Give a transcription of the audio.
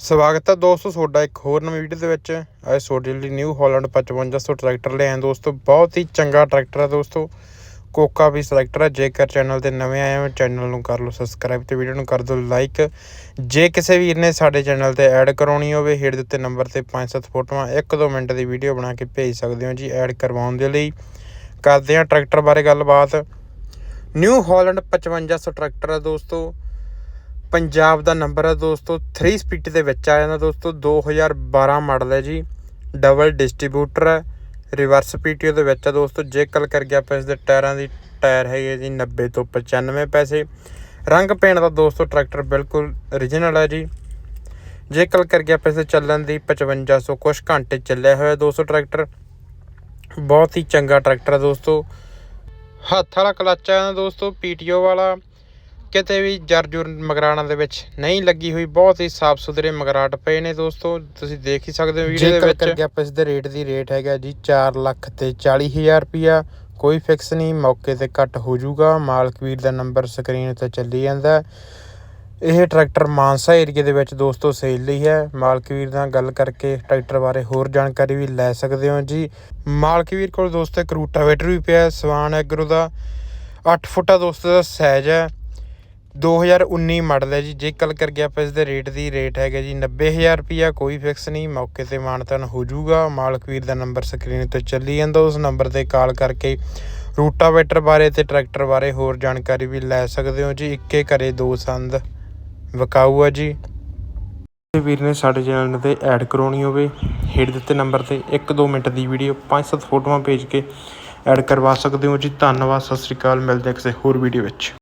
ਸਵਾਗਤ ਹੈ ਦੋਸਤੋ, ਤੁਹਾਡਾ ਇੱਕ ਹੋਰ ਨਵੀਂ ਵੀਡੀਓ ਦੇ ਵਿੱਚ। ਅੱਜ ਤੁਹਾਡੇ ਲਈ ਨਿਊ ਹਾਲੈਂਡ 5500 ਟਰੈਕਟਰ ਲਿਆਏ ਹਾਂ ਦੋਸਤੋ। ਬਹੁਤ ਹੀ ਚੰਗਾ ਟਰੈਕਟਰ ਹੈ ਦੋਸਤੋ। ਕੋਕਾ ਵੀ ਟਰੈਕਟਰ ਹੈ। ਜੇਕਰ ਚੈਨਲ ਤੇ ਨਵੇਂ ਆਏ ਹੋ ਚੈਨਲ ਨੂੰ ਕਰ ਲਓ ਸਬਸਕ੍ਰਾਈਬ ਤੇ ਵੀਡੀਓ ਨੂੰ ਕਰ ਦਿਓ ਲਾਈਕ ਜੇ ਕਿਸੇ ਵੀਰ ਨੇ ਸਾਡੇ ਚੈਨਲ ਤੇ ਐਡ ਕਰਾਉਣੀ ਹੋਵੇ, ਹੇਠ ਦਿੱਤੇ ਨੰਬਰ ਤੇ 5-7 ਫੋਟੋਆਂ 1-2 ਮਿੰਟ ਦੀ ਵੀਡੀਓ ਬਣਾ ਕੇ ਭੇਜ ਸਕਦੇ ਹੋ ਜੀ ਐਡ ਕਰਵਾਉਣ ਦੇ ਲਈ। ਕਰਦੇ ਹਾਂ ਟਰੈਕਟਰ ਬਾਰੇ ਗੱਲਬਾਤ। ਨਿਊ ਹਾਲੈਂਡ 5500 ਟਰੈਕਟਰ ਹੈ ਦੋਸਤੋ। ਪੰਜਾਬ ਦਾ ਨੰਬਰ ਹੈ ਦੋਸਤੋ 3 ਸਪੀਡ ਦੇ ਵਿੱਚ ਆ ਜਾਂਦਾ ਦੋਸਤੋ 2012 ਮਾਡਲ ਹੈ ਜੀ ਡਬਲ ਡਿਸਟ੍ਰੀਬਿਊਟਰ ਹੈ ਰਿਵਰਸ ਪੀਟੀਓ ਦੇ ਵਿੱਚ ਆ ਦੋਸਤੋ, ਜੇ ਗੱਲ ਕਰ ਗਿਆ ਆਪਾਂ ਇਸ ਦੇ ਟਾਇਰਾਂ ਦੀ, ਟਾਇਰ ਹੈਗੇ ਜੀ 90 ਤੋਂ 95 ਪੈਸੇ। ਰੰਗ ਪੈਣ ਦਾ ਦੋਸਤੋ ਟਰੈਕਟਰ ਬਿਲਕੁਲ origignal ਹੈ ਜੀ। ਜੇ ਗੱਲ ਕਰ ਗਿਆ ਆਪਾਂ ਇਸ ਦੇ ਚੱਲਣ ਦੀ 5500 ਕੁਝ ਘੰਟੇ ਚੱਲਿਆ ਹੋਇਆ ਦੋਸਤੋ ਟਰੈਕਟਰ ਬਹੁਤ ਹੀ ਚੰਗਾ ਟਰੈਕਟਰ ਹੈ ਦੋਸਤੋ। ਹੱਥ ਵਾਲਾ ਕਲੱਚ ਹੈ ਨਾ ਦੋਸਤੋ ਪੀਟੀਓ ਵਾਲਾ। ਕਿਤੇ ਵੀ ਜਰ ਜੁਰ ਮਗਰਾਣਾ ਦੇ ਵਿੱਚ ਨਹੀਂ ਲੱਗੀ ਹੋਈ ਬਹੁਤ ਹੀ ਸਾਫ਼ ਸੁਥਰੇ ਮਗਰਾਟ ਪਏ ਨੇ ਦੋਸਤੋ ਤੁਸੀਂ ਦੇਖ ਹੀ ਸਕਦੇ ਹੋ ਵੀਡੀਓ ਦੇ ਵਿੱਚ। ਕਰਕੇ ਆਪਾਂ ਇਸ ਦੇ ਰੇਟ ਦੀ ਰੇਟ ਹੈਗਾ ਜੀ 4 ਲੱਖ ਤੇ 40000 ਰੁਪਿਆ ਕੋਈ ਫਿਕਸ ਨਹੀਂ ਮੌਕੇ ਤੇ ਘੱਟ ਹੋ ਜਾਊਗਾ। ਮਾਲਕ ਵੀਰ ਦਾ ਨੰਬਰ ਸਕਰੀਨ ਤੇ ਚੱਲੀ ਜਾਂਦਾ। ਇਹ ਟਰੈਕਟਰ ਮਾਨਸਾ ਏਰੀਆ ਦੇ ਵਿੱਚ ਦੋਸਤੋ ਸੇਲ ਲਈ ਹੈ। ਮਾਲਕ ਵੀਰ ਨਾਲ ਗੱਲ ਕਰਕੇ ਟਰੈਕਟਰ ਬਾਰੇ ਹੋਰ ਜਾਣਕਾਰੀ ਵੀ ਲੈ ਸਕਦੇ ਹੋ ਜੀ। ਮਾਲਕ ਵੀਰ ਕੋਲ ਦੋਸਤੋ ਇੱਕ ਰੂਟਾਵੇਟਰ ਵੀ ਪਿਆ ਸਵਾਨ ਐਗਰੋ ਦਾ। 8 ਫੁੱਟਾ ਦੋਸਤੋ ਦਾ ਸਾਈਜ਼ ਹੈ। 2019 ਮਾਡਲ ਹੈ ਜੀ, ਜੇ ਗੱਲ ਕਰ ਗਿਆ ਆਪਾਂ ਇਸ ਦੇ ਰੇਟ ਦੀ ਰੇਟ ਹੈਗਾ ਜੀ 90000 ਰੁਪਿਆ ਕੋਈ ਫਿਕਸ ਨਹੀਂ, ਮੌਕੇ ਤੇ ਮਾਨਤਨ ਹੋ ਜਾਊਗਾ। ਮਾਲਕ ਵੀਰ ਦਾ ਨੰਬਰ ਸਕਰੀਨ ਤੇ ਚੱਲੀ ਜਾਂਦਾ, ਉਸ ਨੰਬਰ ਤੇ ਕਾਲ ਕਰਕੇ ਰੂਟਾਵੇਟਰ ਬਾਰੇ ਤੇ ਟਰੈਕਟਰ ਬਾਰੇ ਹੋਰ ਜਾਣਕਾਰੀ ਵੀ ਲੈ ਸਕਦੇ ਹੋ ਜੀ। ਇੱਕੇ ਘਰੇ ਦੋ ਸੰਦ ਵਿਕਾਊ ਆ ਜੀ। ਜੇ ਵੀਰ ਨੇ ਸਾਡੇ ਚੈਨਲ ਤੇ ਐਡ ਕਰਾਉਣੀ ਹੋਵੇ, ਹੇਠ ਦਿੱਤੇ ਨੰਬਰ ਤੇ 1-2 ਮਿੰਟ ਦੀ ਵੀਡੀਓ 5-7 ਫੋਟੋਆਂ ਭੇਜ ਕੇ ਐਡ ਕਰਵਾ ਸਕਦੇ ਹੋ ਜੀ। ਧੰਨਵਾਦ, ਸਤਿ ਸ੍ਰੀ ਅਕਾਲ, ਮਿਲਦੇ ਹਾਂ ਕਿਸੇ ਹੋਰ ਵੀਡੀਓ ਵਿੱਚ।